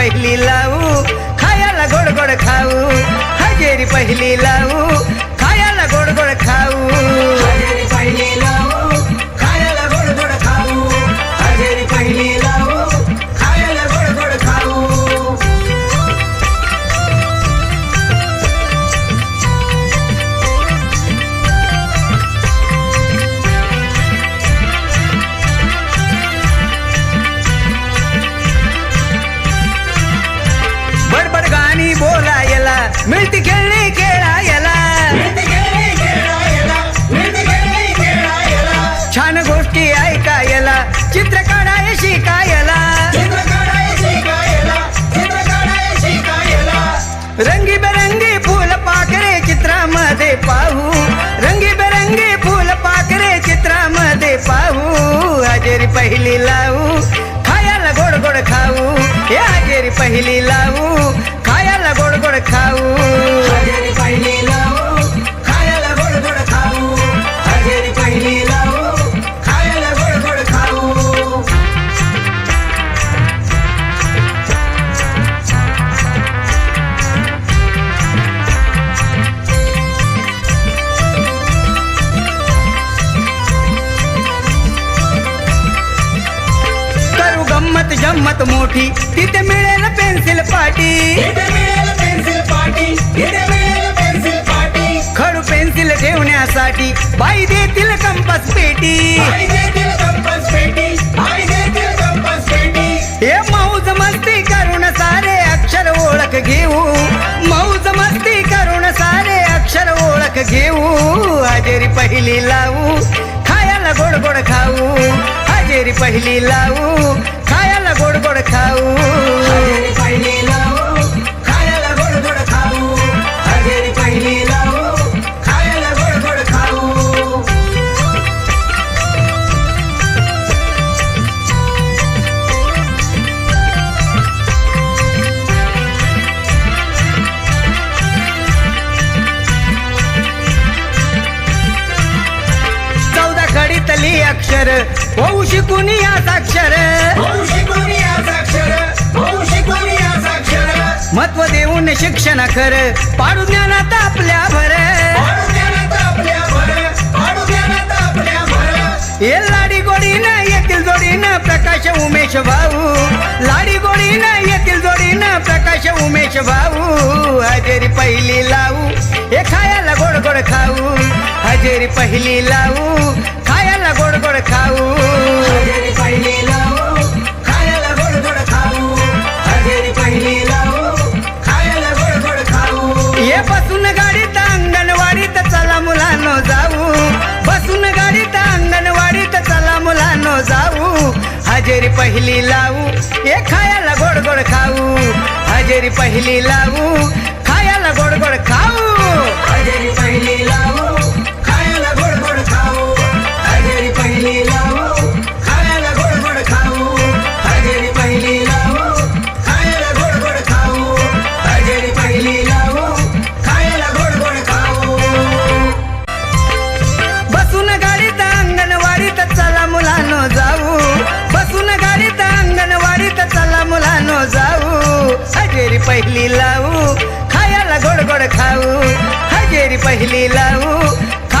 पहिली लावू खायाला गोड गोड खाऊ. हजेरी पहिली लावू खायाला गोड गोड खाऊ. मिळती खेळणी खेळायला. मिळती छान गोष्टी ऐकायला. चित्र काढाय शिकायला. चित्र रंगीबेरंगी फुल पाकरे चित्रामध्ये पाहू. रंगीबेरंगी फुल पाकरे चित्रामध्ये पाहू. हजेरी पहिली लावू. खायला गोड गोड खाऊ. हे हजेरी पहिली लावू. खायला गोड गोड गंमत मोठी तिथे मिळेल पेन्सिल पाटी पेन्सिल पाटी पेन्सिल पाटी खडू पेन्सिल ठेवण्यासाठी बाई कंपास पेटी. देतील कंपास पेटी हे मौज मस्ती करून सारे अक्षर ओळख घेऊ. मौज मस्ती करून सारे अक्षर ओळख घेऊ. हजेरी पहिली लावू खायला गोड गोड खाऊ. हजेरी पहिली लावू खायला गोड गोड अक्षर होऊ शिकून या साक्षर. महत्त्व देऊन शिक्षण कर. पाडू ज्ञानात आपल्या भर. ये ज्ञानात आपल्या भर पाडू लाडी गोडीनं येतील जोडीनं प्रकाश उमेश भाऊ. लाडी गोडीनं येतील जोडीनं प्रकाश उमेश भाऊ. हजेरी पहिली लावू हे खायला गोड गोड खाऊ. हजेरी पहिली लावू खाऊ. हजेरी पहिली लावू खायला गोड गोड खाऊ. हजेरी पहिली लावू खायला गोड गोड खाऊ. ये बसून गाडीत अंगणवाडीत चला मुलांनो जाऊ. बसून गाडीत अंगणवाडीत चला मुलांनो जाऊ. हजेरी पहिली लावू हे खायला गोड गोड खाऊ. हजेरी पहिली लावू खायला गोड गोड खाऊ. हजेरी पहिली पहिली लावू. खायला गोड गोड खाऊ. हजेरी पहिली लावू.